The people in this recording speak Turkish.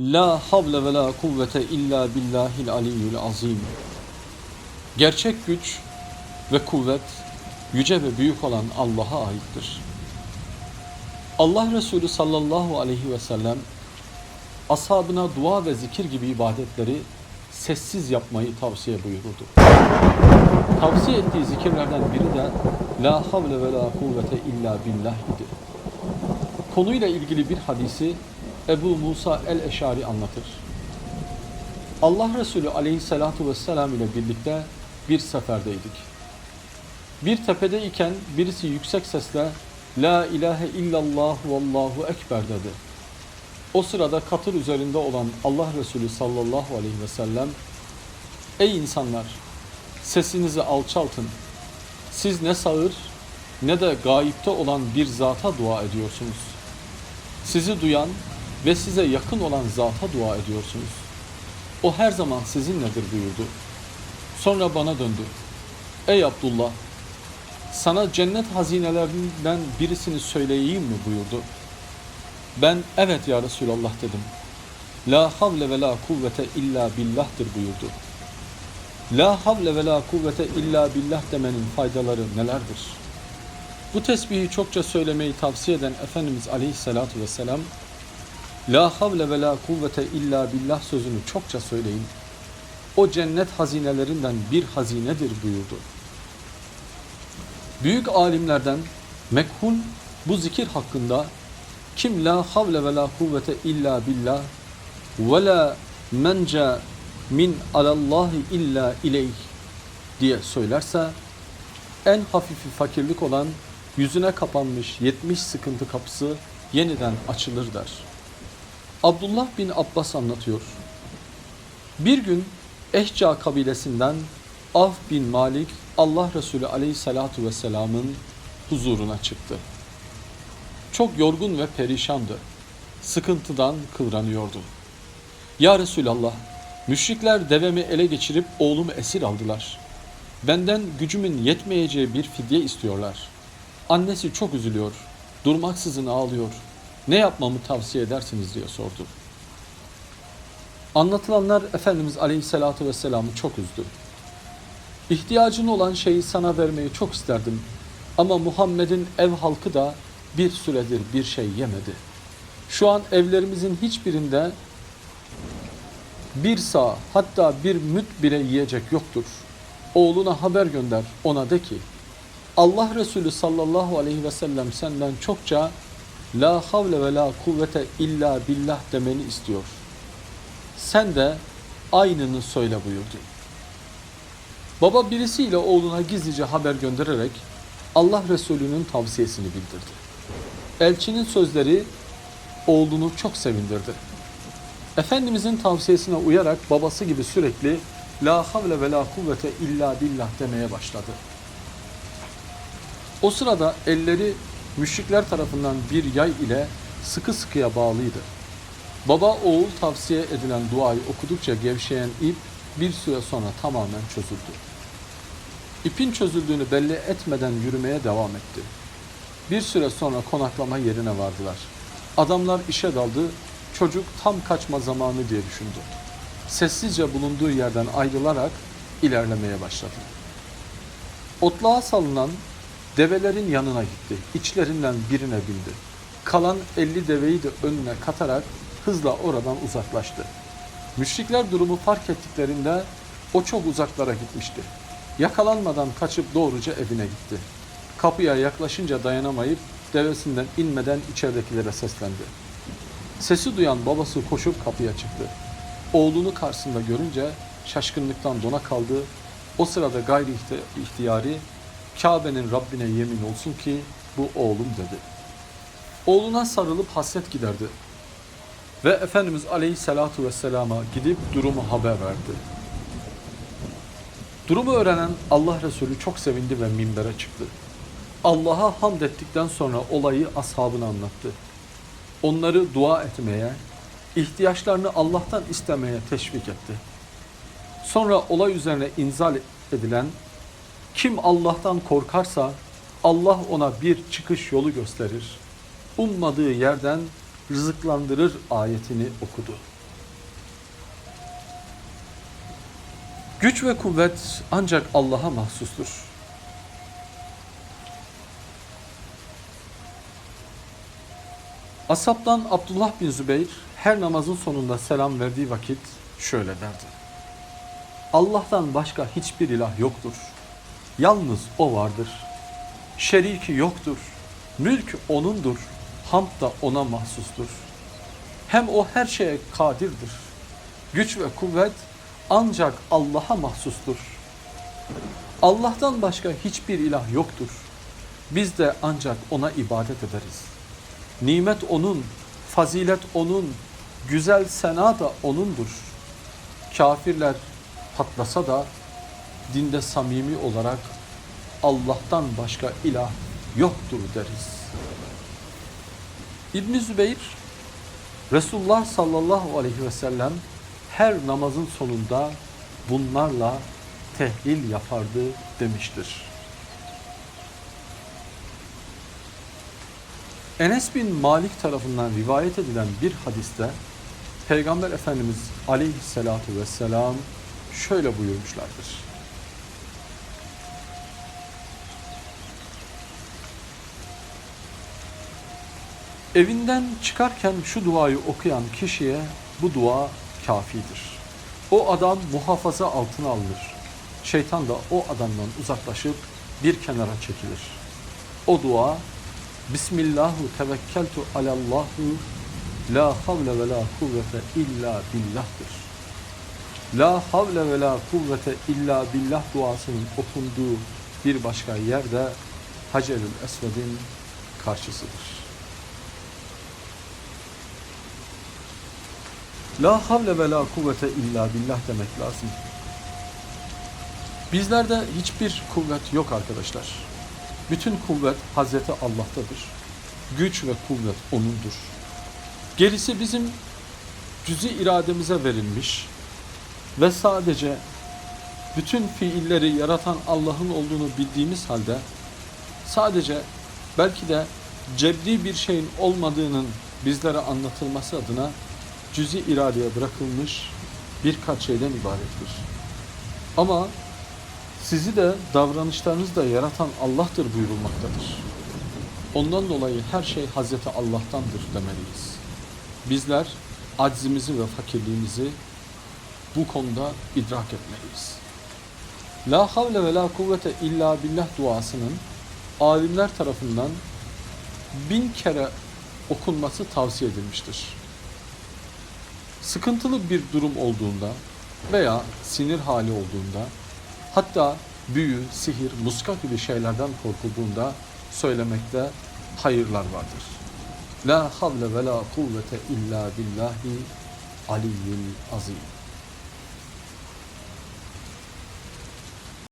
La havle ve la kuvvete illa billahil aliyyül azim. Gerçek güç ve kuvvet yüce ve büyük olan Allah'a aittir. Allah Resulü sallallahu aleyhi ve sellem ashabına dua ve zikir gibi ibadetleri sessiz yapmayı tavsiye buyururdu. Tavsiye ettiği zikirlerden biri de La havle ve la kuvvete illa billah idi. Konuyla ilgili bir hadisi Ebu Musa el-Eşari anlatır. Allah Resulü aleyhissalatu vesselam ile birlikte bir seferdeydik. Bir tepedeyken birisi yüksek sesle La ilahe illallah vallahu ekber dedi. O sırada katır üzerinde olan Allah Resulü sallallahu aleyhi ve sellem Ey insanlar! Sesinizi alçaltın. Siz ne sağır ne de gayipte olan bir zata dua ediyorsunuz. Sizi duyan ve size yakın olan zata dua ediyorsunuz. O her zaman sizinledir buyurdu. Sonra bana döndü. Ey Abdullah! Sana cennet hazinelerinden birisini söyleyeyim mi buyurdu. Ben evet ya Resulallah dedim. La havle ve la kuvvete illa billah'tır buyurdu. La havle ve la kuvvete illa billah demenin faydaları nelerdir? Bu tesbihi çokça söylemeyi tavsiye eden Efendimiz Aleyhisselatü Vesselam, La havle ve la kuvvete illa billah sözünü çokça söyleyin. O cennet hazinelerinden bir hazinedir buyurdu. Büyük alimlerden mekhul bu zikir hakkında kim la havle ve la kuvvete illa billah ve la menca min alallahi illa ileyh diye söylerse en hafifi fakirlik olan yüzüne kapanmış 70 sıkıntı kapısı yeniden açılır der. Abdullah bin Abbas anlatıyor. Bir gün Ehca kabilesinden Av bin Malik Allah Resulü aleyhissalatu vesselamın huzuruna çıktı. Çok yorgun ve perişandı. Sıkıntıdan kıvranıyordu. Ya Resulallah, müşrikler devemi ele geçirip oğlumu esir aldılar. Benden gücümün yetmeyeceği bir fidye istiyorlar. Annesi çok üzülüyor, durmaksızın ağlıyor. Ne yapmamı tavsiye edersiniz diye sordu. Anlatılanlar Efendimiz Aleyhisselatü Vesselam'ı çok üzdü. İhtiyacın olan şeyi sana vermeyi çok isterdim. Ama Muhammed'in ev halkı da bir süredir bir şey yemedi. Şu an evlerimizin hiçbirinde bir sağ hatta bir müt bile yiyecek yoktur. Oğluna haber gönder ona de ki Allah Resulü sallallahu aleyhi ve sellem senden çokça La havle ve la kuvvete illa billah demeni istiyor. Sen de aynını söyle buyurdu. Baba birisiyle oğluna gizlice haber göndererek Allah Resulü'nün tavsiyesini bildirdi. Elçinin sözleri oğlunu çok sevindirdi. Efendimizin tavsiyesine uyarak babası gibi sürekli La havle ve la kuvvete illa billah demeye başladı. O sırada elleri müşrikler tarafından bir yay ile sıkı sıkıya bağlıydı. Baba oğul tavsiye edilen duayı okudukça gevşeyen ip bir süre sonra tamamen çözüldü. İpin çözüldüğünü belli etmeden yürümeye devam etti. Bir süre sonra konaklama yerine vardılar. Adamlar işe daldı, çocuk tam kaçma zamanı diye düşündü. Sessizce bulunduğu yerden ayrılarak ilerlemeye başladı. Otluğa salınan develerin yanına gitti. İçlerinden birine bindi. Kalan 50 deveyi de önüne katarak hızla oradan uzaklaştı. Müşrikler durumu fark ettiklerinde o çok uzaklara gitmişti. Yakalanmadan kaçıp doğruca evine gitti. Kapıya yaklaşınca dayanamayıp devesinden inmeden içeridekilere seslendi. Sesi duyan babası koşup kapıya çıktı. Oğlunu karşısında görünce şaşkınlıktan dona kaldı. O sırada gayri ihti- ihtiyari Kabe'nin Rabbine yemin olsun ki bu oğlum dedi. Oğluna sarılıp hasret giderdi. Ve Efendimiz Aleyhisselatu Vesselam'a gidip durumu haber verdi. Durumu öğrenen Allah Resulü çok sevindi ve minbere çıktı. Allah'a hamd ettikten sonra olayı ashabına anlattı. Onları dua etmeye, ihtiyaçlarını Allah'tan istemeye teşvik etti. Sonra olay üzerine inzal edilen kim Allah'tan korkarsa Allah ona bir çıkış yolu gösterir. Ummadığı yerden rızıklandırır ayetini okudu. Güç ve kuvvet ancak Allah'a mahsustur. Asaptan Abdullah bin Zübeyir her namazın sonunda selam verdiği vakit şöyle derdi. Allah'tan başka hiçbir ilah yoktur. Yalnız O vardır. Şeriki yoktur. Mülk O'nundur. Hamd da O'na mahsustur. Hem O her şeye kadirdir. Güç ve kuvvet ancak Allah'a mahsustur. Allah'tan başka hiçbir ilah yoktur. Biz de ancak O'na ibadet ederiz. Nimet O'nun, fazilet O'nun, güzel sena da O'nundur. Kafirler patlasa da dinde samimi olarak Allah'tan başka ilah yoktur deriz. İbn Zübeyir Resulullah sallallahu aleyhi ve sellem her namazın sonunda bunlarla tehlil yapardı demiştir. Enes bin Malik tarafından rivayet edilen bir hadiste Peygamber Efendimiz aleyhissalatu vesselam şöyle buyurmuşlardır. Evinden çıkarken şu duayı okuyan kişiye bu dua kafidir. O adam muhafaza altına alınır. Şeytan da o adamdan uzaklaşıp bir kenara çekilir. O dua Bismillahu tevekkeltu alallahu la havle ve la kuvvete illa billah'tır. La havle ve la kuvvete illa billah duasının okunduğu bir başka yerde Hacerül Esved'in karşısıdır. La havle ve la kuvvete illa billah demek lazım. Bizlerde hiçbir kuvvet yok arkadaşlar. Bütün kuvvet Hazreti Allah'tadır. Güç ve kuvvet O'nundur. Gerisi bizim cüzi irademize verilmiş ve sadece bütün fiilleri yaratan Allah'ın olduğunu bildiğimiz halde sadece belki de cebri bir şeyin olmadığının bizlere anlatılması adına cüzi iradeye bırakılmış birkaç şeyden ibarettir. Ama sizi de davranışlarınızı da yaratan Allah'tır buyurulmaktadır. Ondan dolayı her şey Hazreti Allah'tandır demeliyiz. Bizler aczimizi ve fakirliğimizi bu konuda idrak etmeliyiz. La havle ve la kuvvete illa billah duasının alimler tarafından bin kere okunması tavsiye edilmiştir. Sıkıntılı bir durum olduğunda veya sinir hali olduğunda hatta büyü, sihir, muska gibi şeylerden korkulduğunda söylemekte hayırlar vardır. La havle ve la kuvvete illa billahi aliyyil azim.